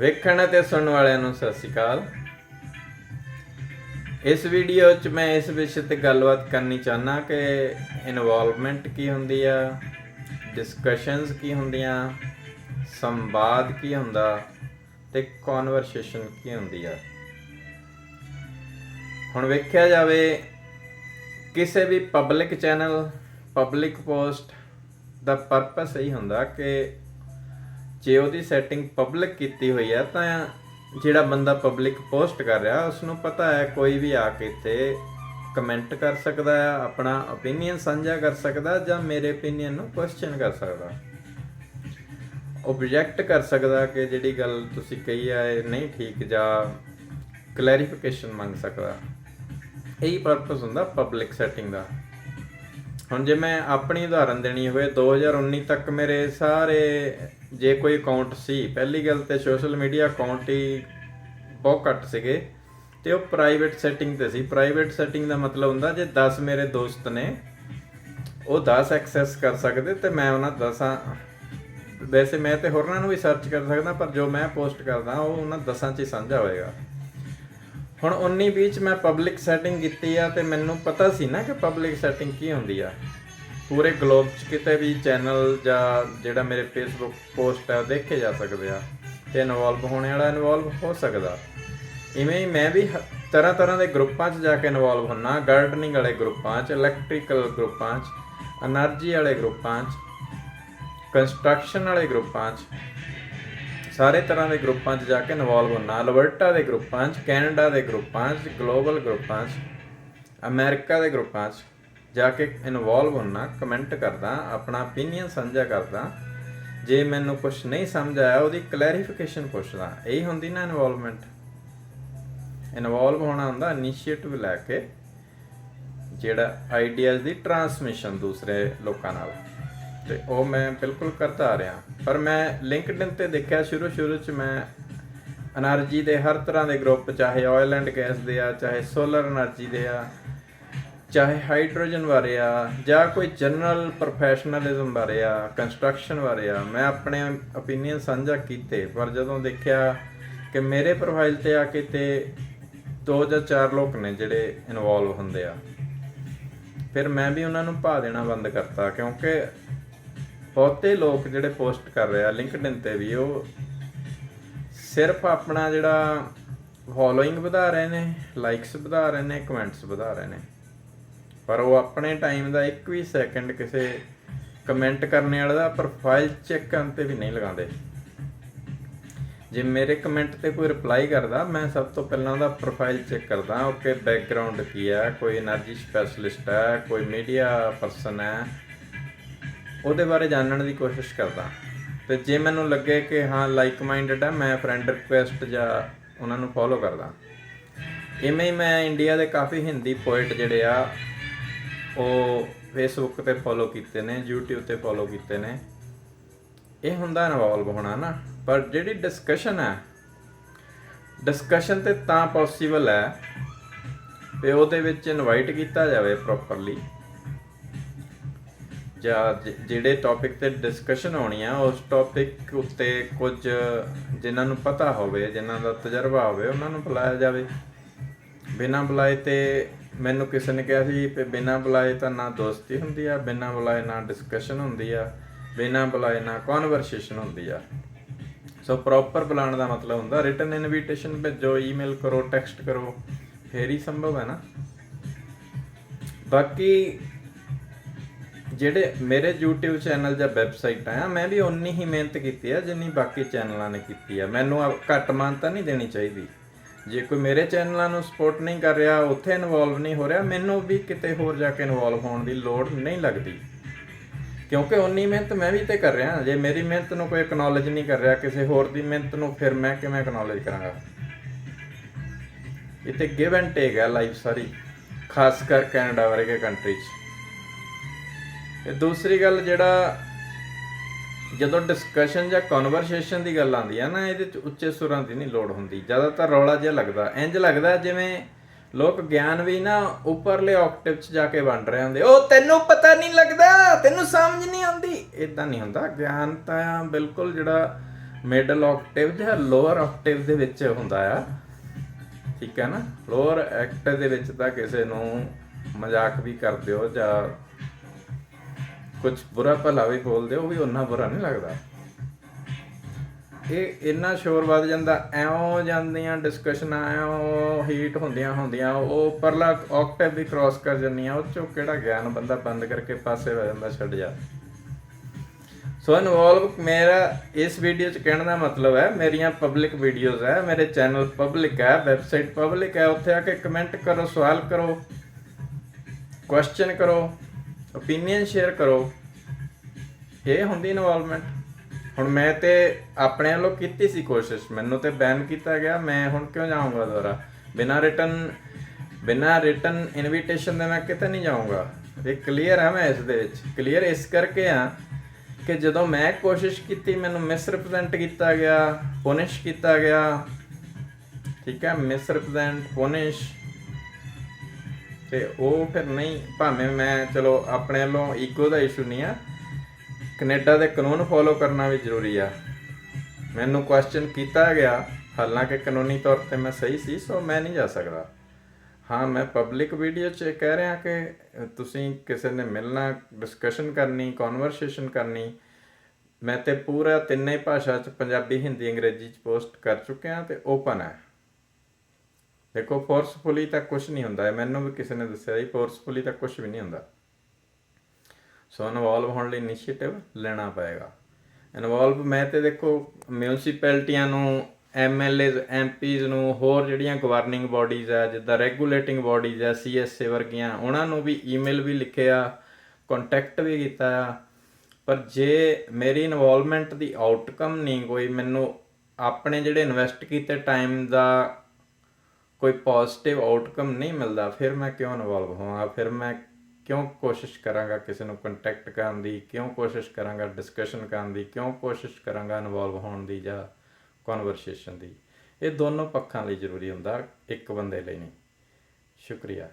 ਵੇਖਣ ਅਤੇ ਸੁਣਨ ਵਾਲਿਆਂ ਨੂੰ ਸਤਿ ਸ਼੍ਰੀ ਅਕਾਲ। ਇਸ ਵੀਡੀਓ 'ਚ ਮੈਂ ਇਸ ਵਿਸ਼ੇ ਤੇ ਗੱਲਬਾਤ ਕਰਨੀ ਚਾਹਨਾ ਕਿ ਇਨਵੋਲਵਮੈਂਟ ਕੀ ਹੁੰਦੀ ਆ ਡਿਸਕਸ਼ਨਸ ਕੀ ਹੁੰਦੀਆਂ, ਸੰਵਾਦ ਕੀ ਹੁੰਦਾ ਤੇ ਕਨਵਰਸੇਸ਼ਨ ਕੀ ਹੁੰਦੀ ਆ। ਹੁਣ ਵੇਖਿਆ ਜਾਵੇ, ਕਿਸੇ ਵੀ ਪਬਲਿਕ ਚੈਨਲ ਪਬਲਿਕ ਪੋਸਟ ਦਾ ਪਰਪਸ ਇਹੀ ਹੁੰਦਾ ਕਿ ਜੇ ਉਹਦੀ ਸੈਟਿੰਗ ਪਬਲਿਕ ਕੀਤੀ ਹੋਈ ਹੈ ਤਾਂ ਜਿਹੜਾ ਬੰਦਾ ਪਬਲਿਕ ਪੋਸਟ ਕਰ ਰਿਹਾ ਉਸ ਨੂੰ ਪਤਾ ਹੈ ਕੋਈ ਵੀ ਆ ਕੇ ਇੱਥੇ ਕਮੈਂਟ ਕਰ ਸਕਦਾ ਹੈ, ਆਪਣਾ opinion ਸਾਂਝਾ ਕਰ ਸਕਦਾ ਜਾਂ ਮੇਰੇ opinion ਨੂੰ ਕੁਐਸਚਨ ਕਰ ਸਕਦਾ। ਆਬਜੈਕਟ ਕਰ ਸਕਦਾ ਕਿ ਜਿਹੜੀ ਗੱਲ ਤੁਸੀਂ ਕਹੀ ਹੈ ਇਹ ਨਹੀਂ ਠੀਕ ਜਾਂ ਕਲੈਰੀਫਿਕੇਸ਼ਨ ਮੰਗ ਸਕਦਾ। ਇਹੀ ਪਰਪਸ ਹੁੰਦਾ ਪਬਲਿਕ ਸੈਟਿੰਗ ਦਾ। ਹੁਣ ਜੇ ਮੈਂ ਆਪਣੀ ਉਦਾਹਰਨ ਦੇਣੀ ਹੋਵੇ 2019 ਤੱਕ ਮੇਰੇ ਸਾਰੇ ਜੇ ਕੋਈ ਅਕਾਊਂਟ ਸੀ, ਪਹਿਲੀ ਗੱਲ ਤੇ ਸੋਸ਼ਲ ਮੀਡੀਆ ਅਕਾਊਂਟ ਹੀ ਬਹੁਤ ਘੱਟ ਸੀਗੇ ਤੇ ਉਹ ਪ੍ਰਾਈਵੇਟ ਸੈਟਿੰਗ ਤੇ ਸੀ। ਪ੍ਰਾਈਵੇਟ ਸੈਟਿੰਗ ਦਾ ਮਤਲਬ ਹੁੰਦਾ ਜੇ 10 ਮੇਰੇ ਦੋਸਤ ਨੇ, ਉਹ 10 ਐਕਸੈਸ ਕਰ ਸਕਦੇ ਤੇ ਮੈਂ ਉਹਨਾਂ 10 ਵੈਸੇ ਮੈਂ ਤੇ ਹੋਰਨਾਂ ਨੂੰ ਵੀ ਸਰਚ ਕਰ ਸਕਦਾ, ਪਰ ਜੋ ਮੈਂ ਪੋਸਟ ਕਰਦਾ, ਉਹ ਉਹਨਾਂ 10 ਚ ਹੀ ਸਾਂਝਾ ਹੋਏਗਾ। ਹੁਣ 19 ਵਿੱਚ ਮੈਂ ਪਬਲਿਕ ਸੈਟਿੰਗ ਕੀਤੀ ਆ ਤੇ ਮੈਨੂੰ ਪਤਾ ਸੀ ਨਾ ਕਿ ਪਬਲਿਕ ਸੈਟਿੰਗ ਕੀ ਹੁੰਦੀ ਆ। ਪੂਰੇ ਗਲੋਬ 'ਚ ਕਿਤੇ ਵੀ ਚੈਨਲ ਜਾਂ ਜਿਹੜਾ ਮੇਰੇ ਫੇਸਬੁੱਕ ਪੋਸਟ ਆ ਉਹ ਦੇਖੇ ਜਾ ਸਕਦੇ ਆ ਤੇ ਇਨਵੋਲਵ ਹੋਣੇ ਵਾਲਾ ਇਨਵੋਲਵ ਹੋ ਸਕਦਾ। ਇਵੇਂ ਹੀ ਮੈਂ ਵੀ ਤਰ੍ਹਾਂ ਤਰ੍ਹਾਂ ਦੇ ਗਰੁੱਪਾਂ 'ਚ ਜਾ ਕੇ ਇਨਵੋਲਵ ਹੁੰਨਾ ਗਾਰਡਨਿੰਗ ਵਾਲੇ ਗਰੁੱਪਾਂ 'ਚ ਇਲੈਕਟ੍ਰੀਕਲ ਗਰੁੱਪਾਂ 'ਚ એનર્ਜੀ ਵਾਲੇ ਗਰੁੱਪਾਂ 'ਚ ਕੰਸਟਰਕਸ਼ਨ ਵਾਲੇ ਗਰੁੱਪਾਂ 'ਚ। ਸਾਰੇ ਤਰ੍ਹਾਂ ਦੇ ਗਰੁੱਪਾਂ 'ਚ ਜਾ ਕੇ ਇਨਵੋਲਵ ਹੁੰਨਾ ਅਲਬਰਟਾ ਦੇ ਗਰੁੱਪਾਂ 'ਚ, ਕੈਨੇਡਾ ਦੇ ਗਰੁੱਪਾਂ 'ਚ, ਗਲੋਬਲ ਗਰੁੱਪਾਂ 'ਚ, ਅਮਰੀਕਾ ਦੇ ਗਰੁੱਪਾਂ 'ਚ ਜਾ ਕੇ ਇਨਵੋਲਵ ਹੁੰਨਾ ਕਮੈਂਟ ਕਰਦਾ, ਆਪਣਾ opinion ਸਾਂਝਾ ਕਰਦਾ। ਜੇ ਮੈਨੂੰ ਕੁਝ ਨਹੀਂ ਸਮਝ ਆਇਆ, ਉਹਦੀ ਕਲੈਰੀਫਿਕੇਸ਼ਨ ਪੁੱਛਦਾ। ਇਹੀ ਹੁੰਦੀ ਨਾ ਇਨਵੋਲਵਮੈਂਟ ਇਨਵੋਲਵ ਹੋਣਾ ਹੁੰਦਾ ਇਨੀਸ਼ੀਏਟਿਵ ਲੈ ਕੇ, ਜਿਹੜਾ ਆਈਡੀਆਜ਼ ਦੀ ਟਰਾਂਸਮਿਸ਼ਨ ਦੂਸਰੇ ਲੋਕਾਂ ਨਾਲ। ਤੇ ਉਹ ਮੈਂ ਬਿਲਕੁਲ ਕਰਦਾ ਰਿਹਾ। ਪਰ ਮੈਂ ਲਿੰਕਡਇਨ ਤੇ ਦੇਖਿਆ ਸ਼ੁਰੂ ਸ਼ੁਰੂ ਚ ਮੈਂ એનર્ਜੀ ਦੇ ਹਰ ਤਰ੍ਹਾਂ ਦੇ ਗਰੁੱਪ, ਚਾਹੇ ਆਇਲ ਐਂਡ ਗੈਸ ਦੇ ਆ, ਚਾਹੇ ਸੋਲਰ એનર્ਜੀ ਦੇ ਆ, ਚਾਹੇ ਹਾਈਡਰੋਜਨ ਬਾਰੇ ਆ, ਜਾਂ ਕੋਈ ਜਨਰਲ ਪ੍ਰੋਫੈਸ਼ਨਲਿਜ਼ਮ ਬਾਰੇ ਆ ਕੰਸਟਰਕਸ਼ਨ ਬਾਰੇ ਆ, ਮੈਂ ਆਪਣੇ ਓਪੀਨੀਅਨ ਸਾਂਝਾ ਕੀਤੇ। ਪਰ ਜਦੋਂ ਦੇਖਿਆ ਕਿ ਮੇਰੇ ਪ੍ਰੋਫਾਈਲ ਤੇ ਆ ਕੇ ਤੇ ਦੋ ਜਾਂ ਚਾਰ ਲੋਕ ਨੇ ਜਿਹੜੇ ਇਨਵੋਲਵ ਹੁੰਦੇ ਆ, ਫਿਰ ਮੈਂ ਵੀ ਉਹਨਾਂ ਨੂੰ ਪਾ ਦੇਣਾ ਬੰਦ ਕਰਤਾ। ਕਿਉਂਕਿ ਬਹੁਤੇ ਲੋਕ ਜਿਹੜੇ ਪੋਸਟ ਕਰ ਰਹੇ ਆ ਲਿੰਕਡਇਨ ਤੇ ਵੀ, ਉਹ ਸਿਰਫ ਆਪਣਾ ਜਿਹੜਾ ਫੋਲੋਇੰਗ ਵਧਾ ਰਹੇ ਨੇ ਲਾਈਕਸ ਵਧਾ ਰਹੇ ਨੇ ਕਮੈਂਟਸ ਵਧਾ ਰਹੇ ਨੇ। ਪਰ ਉਹ ਆਪਣੇ ਟਾਈਮ ਦਾ ਇੱਕ ਵੀ ਸੈਕਿੰਡ ਕਿਸੇ ਕਮੈਂਟ ਕਰਨ ਵਾਲੇ ਦਾ ਪ੍ਰੋਫਾਈਲ ਚੈੱਕ ਕਰਨ ਤੇ ਵੀ ਨਹੀਂ ਲਗਾਉਂਦੇ। ਜੇ ਮੇਰੇ ਕਮੈਂਟ ਤੇ ਕੋਈ ਰਿਪਲਾਈ ਕਰਦਾ, ਮੈਂ ਸਭ ਤੋਂ ਪਹਿਲਾਂ ਉਹਦਾ ਪ੍ਰੋਫਾਈਲ ਚੈੱਕ ਕਰਦਾ, ਓਕੇ ਬੈਕਗ੍ਰਾਉਂਡ ਕੀ ਹੈ ਕੋਈ એનર્ਜੀ ਸਪੈਸ਼ਲਿਸਟ ਹੈ ਕੋਈ ਮੀਡੀਆ ਪਰਸਨ ਹੈ ਉਹਦੇ ਬਾਰੇ ਜਾਣਨ ਦੀ ਕੋਸ਼ਿਸ਼ ਕਰਦਾ। ਤੇ ਜੇ ਮੈਨੂੰ ਲੱਗੇ ਕਿ ਹਾਂ ਲਾਈਕ ਮਾਈਂਡਡ ਆ, ਮੈਂ ਫਰੈਂਡ ਰਿਕੁਐਸਟ ਜਾਂ ਉਹਨਾਂ ਨੂੰ ਫੋਲੋ ਕਰਦਾ। ਇਵੇਂ ਹੀ ਮੈਂ ਇੰਡੀਆ ਦੇ ਕਾਫੀ ਹਿੰਦੀ ਪੋਇਟ ਜਿਹੜੇ ਆ, ਉਹ ਫੇਸਬੁੱਕ ਤੇ ਫੋਲੋ ਕੀਤੇ ਨੇ, YouTube ਤੇ ਫੋਲੋ ਕੀਤੇ ਨੇ। ਇਹ ਹੁੰਦਾ ਇਨਵੋਲਵ ਹੋਣਾ ਨਾ, ਪਰ ਜਿਹੜੀ ਡਿਸਕਸ਼ਨ ਹੈ ਡਿਸਕਸ਼ਨ ਤੇ ਤਾਂ ਪੋਸੀਬਲ ਹੈ ਤੇ ਉਹਦੇ ਵਿੱਚ ਇਨਵਾਈਟ ਕੀਤਾ ਜਾਵੇ ਪ੍ਰੋਪਰਲੀ ਜਾਂ ਜਿਹੜੇ ਟੌਪਿਕ ਤੇ ਡਿਸਕਸ਼ਨ ਹੋਣੀ ਆ, ਉਸ ਟੌਪਿਕ ਉੱਤੇ ਕੁਝ ਜਿਨ੍ਹਾਂ ਨੂੰ ਪਤਾ ਹੋਵੇ, ਜਿਨ੍ਹਾਂ ਦਾ ਤਜਰਬਾ ਹੋਵੇ, ਉਹਨਾਂ ਨੂੰ ਬੁਲਾਇਆ ਜਾਵੇ। ਬਿਨਾਂ ਬੁਲਾਏ ਤੇ ਮੈਨੂੰ ਕਿਸੇ ਨੇ ਕਿਹਾ ਸੀ ਕਿ ਬਿਨਾਂ ਬੁਲਾਏ ਤਾਂ ਨਾ ਦੋਸਤੀ ਹੁੰਦੀ ਆ, ਬਿਨਾਂ ਬੁਲਾਏ ਨਾ ਡਿਸਕਸ਼ਨ ਹੁੰਦੀ ਆ, ਬਿਨਾਂ ਬੁਲਾਏ ਨਾ ਕਨਵਰਸੇਸ਼ਨ ਹੁੰਦੀ ਆ। ਸੋ ਪ੍ਰੋਪਰ ਬੁਲਾਉਣ ਦਾ ਮਤਲਬ ਹੁੰਦਾ ਰਿਟਨ ਇਨਵੀਟੇਸ਼ਨ ਭੇਜੋ ਈਮੇਲ ਕਰੋ ਟੈਕਸਟ ਕਰੋ, ਫੇਰ ਹੀ ਸੰਭਵ ਹੈ ਨਾ। ਬਾਕੀ ਜਿਹੜੇ ਮੇਰੇ YouTube ਚੈਨਲ ਜਾਂ ਵੈਬਸਾਈਟ ਆ, ਮੈਂ ਵੀ ਉਨੀ ਹੀ ਮਿਹਨਤ ਕੀਤੀ ਆ ਜਿੰਨੀ ਬਾਕੀ ਚੈਨਲਾਂ ਨੇ ਕੀਤੀ ਆ। ਮੈਨੂੰ ਘੱਟ ਮਾਨਤਾ ਨਹੀਂ ਦੇਣੀ ਚਾਹੀਦੀ। ਜੇ ਕੋਈ ਮੇਰੇ ਚੈਨਲਾਂ ਨੂੰ ਸਪੋਰਟ ਨਹੀਂ ਕਰ ਰਿਹਾ, ਉੱਥੇ ਇਨਵੋਲਵ ਨਹੀਂ ਹੋ ਰਿਹਾ, ਮੈਨੂੰ ਵੀ ਕਿਤੇ ਹੋਰ ਜਾ ਕੇ ਇਨਵੋਲਵ ਹੋਣ ਦੀ ਲੋੜ ਨਹੀਂ ਲੱਗਦੀ। ਕਿਉਂਕਿ ਉਨੀ ਮਿਹਨਤ ਮੈਂ ਵੀ ਤੇ ਕਰ ਰਿਹਾ। ਜੇ ਮੇਰੀ ਮਿਹਨਤ ਨੂੰ ਕੋਈ ਐਕਨੋਲਜ ਨਹੀਂ ਕਰ ਰਿਹਾ, ਕਿਸੇ ਹੋਰ ਦੀ ਮਿਹਨਤ ਨੂੰ ਫਿਰ ਮੈਂ ਕਿਵੇਂ ਐਕਨੋਲਜ ਕਰਾਂਗਾ? ਇਹ ਤੇ ਗਿਵ ਐਂਡ ਟੇਕ ਹੈ ਲਾਈਫ ਸਾਰੀ। ਖਾਸ ਕਰ ਕੈਨੇਡਾ ਵਰਗੇ ਕੰਟਰੀ 'ਚ। ਤੇ ਦੂਸਰੀ ਗੱਲ ਜਿਹੜਾ ਜਦੋਂ ਡਿਸਕਸ਼ਨ ਜਾਂ ਕਨਵਰਸੇਸ਼ਨ ਦੀ ਗੱਲ ਆਉਂਦੀ ਹੈ ਨਾ, ਇਹਦੇ 'ਚ ਉੱਚੇ ਸੁਰਾਂ ਦੀ ਨਹੀਂ ਲੋੜ ਹੁੰਦੀ। ਜ਼ਿਆਦਾਤਰ ਰੌਲਾ ਜਿਹਾ ਲੱਗਦਾ। ਇੰਜ ਲੱਗਦਾ ਜਿਵੇਂ ਲੋਕ ਗਿਆਨ ਵੀ ਨਾ ਉੱਪਰਲੇ ਆਕਟਿਵ 'ਚ ਜਾ ਕੇ ਵੰਡ ਰਹੇ ਹੁੰਦੇ। ਉਹ ਤੈਨੂੰ ਪਤਾ ਨਹੀਂ ਲੱਗਦਾ, ਤੈਨੂੰ ਸਮਝ ਨਹੀਂ ਆਉਂਦੀ। ਇਦਾਂ ਨਹੀਂ ਹੁੰਦਾ। ਗਿਆਨ ਤਾਂ ਬਿਲਕੁਲ ਜਿਹੜਾ ਮਿਡਲ ਆਕਟੇਵ ਜਾਂ ਲੋਅਰ ਆਕਟਿਵ ਦੇ ਵਿੱਚ ਹੁੰਦਾ ਆ। ਠੀਕ ਹੈ ਨਾ? ਲੋਅਰ ਐਕਟ ਦੇ ਵਿੱਚ ਤਾਂ ਕਿਸੇ ਨੂੰ ਮਜ਼ਾਕ ਵੀ ਕਰਦੇ ਹੋ ਜਾਂ ਕੁਝ ਬੁਰਾ ਭਲਾ ਵੀ ਬੋਲਦੇ ਹੋ ਉਹ ਵੀ ਉਹਨਾਂ ਬੁਰਾ ਨਹੀਂ ਲੱਗਦਾ। ਇਹ ਇੰਨਾ ਸ਼ੋਰ ਵੱਧ ਜਾਂਦਾ, ਐਉਂ ਜਾਂਦੀਆਂ ਡਿਸਕਸ਼ਨਾਂ ਐਉਂ ਹੀਟ ਹੁੰਦੀਆਂ ਹੁੰਦੀਆਂ, ਉਹ ਪਰਲਾ ਆਕਟੇਵ ਵੀ ਕ੍ਰਾਸ ਕਰ ਜਾਂਦੀਆਂ, ਉਹ ਚੋਂ ਕਿਹੜਾ ਗਿਆਨ ਬੰਦਾ ਬੰਦ ਕਰਕੇ ਪਾਸੇ ਹੋ ਜਾਂਦਾ, ਛੱਡ ਜਾ। ਸੋ ਇਨਵੋਲਵ ਮੇਰਾ ਇਸ ਵੀਡੀਓ ਚ ਕਹਿਣ ਦਾ ਮਤਲਬ ਹੈ, ਮੇਰੀਆਂ ਪਬਲਿਕ ਵੀਡੀਓਜ਼ ਹੈ, ਮੇਰੇ ਚੈਨਲ ਪਬਲਿਕ ਹੈ ਵੈਬਸਾਈਟ ਪਬਲਿਕ ਹੈ, ਉੱਥੇ ਆ ਕੇ ਕਮੈਂਟ ਕਰੋ, ਸਵਾਲ ਕਰੋ ਕੁਐਸਚਨ ਕਰੋ। ਓਪੀਨੀਅਨ ਸ਼ੇਅਰ ਕਰੋ। ਇਹ ਹੁੰਦੀ ਇਨਵੋਲਵਮੈਂਟ ਹੁਣ ਮੈਂ ਤੇ ਆਪਣੇ ਵੱਲੋਂ ਕੀਤੀ ਸੀ ਕੋਸ਼ਿਸ਼। ਮੈਨੂੰ ਤੇ ਬੈਨ ਕੀਤਾ ਗਿਆ। ਮੈਂ ਹੁਣ ਕਿਉਂ ਜਾਊਂਗਾ ਦੁਬਾਰਾ? ਬਿਨਾਂ ਰਿਟਨ ਬਿਨਾਂ ਰਿਟਨ ਇਨਵੀਟੇਸ਼ਨ ਦੇ ਮੈਂ ਕਿਤੇ ਨਹੀਂ ਜਾਊਂਗਾ। ਇਹ ਕਲੀਅਰ ਹੈ ਮੈਂ ਇਸ ਦੇ ਵਿੱਚ। ਕਲੀਅਰ ਇਸ ਕਰਕੇ ਆ ਕਿ ਜਦੋਂ ਮੈਂ ਕੋਸ਼ਿਸ਼ ਕੀਤੀ, ਮੈਨੂੰ ਮਿਸਰਿਪਰੈਜ਼ੈਂਟ ਕੀਤਾ ਗਿਆ ਪੁਨਿਸ਼ ਕੀਤਾ ਗਿਆ। ਠੀਕ ਹੈ ਮਿਸਰਿਪਰੈਜ਼ੈਂਟ ਪੁਨਿਸ਼ ਤੇ ਉਹ ਫਿਰ ਨਹੀਂ, ਭਾਵੇਂ ਮੈਂ ਚਲੋ ਆਪਣੇ ਵੱਲੋਂ ਈਗੋ ਦਾ ਇਸ਼ੂ ਨਹੀਂ ਆ, ਕੈਨੇਡਾ ਦੇ ਕਾਨੂੰਨ ਫੋਲੋ ਕਰਨਾ ਵੀ ਜ਼ਰੂਰੀ ਆ। ਮੈਨੂੰ ਕੁਐਸਚਨ ਕੀਤਾ ਗਿਆ, ਹਾਲਾਂਕਿ ਕਾਨੂੰਨੀ ਤੌਰ ਤੇ ਮੈਂ ਸਹੀ ਸੀ ਸੋ ਮੈਂ ਨਹੀਂ ਜਾ ਸਕਦਾ। ਹਾਂ, ਮੈਂ ਪਬਲਿਕ ਵੀਡੀਓ 'ਚ ਕਹਿ ਰਿਹਾ ਕਿ ਤੁਸੀਂ ਕਿਸੇ ਨੇ ਮਿਲਣਾ ਡਿਸਕਸ਼ਨ ਕਰਨੀ ਕਨਵਰਸੇਸ਼ਨ ਕਰਨੀ, ਮੈਂ ਤੇ ਪੂਰਾ ਤਿੰਨੇ ਭਾਸ਼ਾ 'ਚ ਪੰਜਾਬੀ, ਹਿੰਦੀ, ਅੰਗਰੇਜ਼ੀ 'ਚ ਪੋਸਟ ਕਰ ਚੁੱਕਿਆ ਤੇ ਓਪਨ ਹੈ ਦੇਖੋ ਫੋਰਸਫੁਲੀ ਤਾਂ ਕੁਝ ਨਹੀਂ ਹੁੰਦਾ। ਮੈਨੂੰ ਵੀ ਕਿਸੇ ਨੇ ਦੱਸਿਆ ਜੀ ਫੋਰਸਫੁਲੀ ਤਾਂ ਕੁਝ ਵੀ ਨਹੀਂ ਹੁੰਦਾ। ਸੋ ਇਨਵੋਲਵ ਹੋਣ ਲਈ ਇਨੀਸ਼ੀਏਟਿਵ ਲੈਣਾ ਪਏਗਾ। ਇਨਵੋਲਵ ਮੈਂ ਤੇ ਦੇਖੋ ਮਿਊਨਿਸਪੈਲਿਟੀਆਂ ਨੂੰ ਐਮਐਲਏਜ਼ ਐਮਪੀਜ਼ ਨੂੰ, ਹੋਰ ਜਿਹੜੀਆਂ ਗਵਰਨਿੰਗ ਬਾਡੀਜ਼ ਆ, ਜਿੱਦਾਂ ਰੈਗੂਲੇਟਿੰਗ ਬਾਡੀਜ਼ ਆ ਸੀਐਸਏ ਵਰਗੀਆਂ, ਉਹਨਾਂ ਨੂੰ ਵੀ ਈਮੇਲ ਵੀ ਲਿਖਿਆ ਕੰਟੈਕਟ ਵੀ ਕੀਤਾ। ਆ ਪਰ ਜੇ ਮੇਰੀ ਇਨਵੋਲਵਮੈਂਟ ਦੀ ਆਊਟਕਮ ਨਹੀਂ ਕੋਈ, ਮੈਨੂੰ ਆਪਣੇ ਜਿਹੜੇ ਇਨਵੈਸਟ ਕੀਤੇ ਟਾਈਮ ਦਾ ਕੋਈ ਪੋਜ਼ਿਟਿਵ ਆਊਟਕਮ ਨਹੀਂ ਮਿਲਦਾ, ਫਿਰ ਮੈਂ ਕਿਉਂ ਇਨਵੋਲਵ ਹੋਵਾਂ? ਫਿਰ ਮੈਂ ਕਿਉਂ ਕੋਸ਼ਿਸ਼ ਕਰਾਂਗਾ ਕਿਸੇ ਨੂੰ ਕੰਟੈਕਟ ਕਰਨ ਦੀ? ਕਿਉਂ ਕੋਸ਼ਿਸ਼ ਕਰਾਂਗਾ ਡਿਸਕਸ਼ਨ ਕਰਨ ਦੀ? ਕਿਉਂ ਕੋਸ਼ਿਸ਼ ਕਰਾਂਗਾ ਇਨਵੋਲਵ ਹੋਣ ਦੀ ਜਾਂ ਕਨਵਰਸੇਸ਼ਨ ਦੀ? ਇਹ ਦੋਨੋਂ ਪੱਖਾਂ ਲਈ ਜ਼ਰੂਰੀ ਹੁੰਦਾ, ਇੱਕ ਬੰਦੇ ਲਈ ਨਹੀਂ। ਸ਼ੁਕਰੀਆ।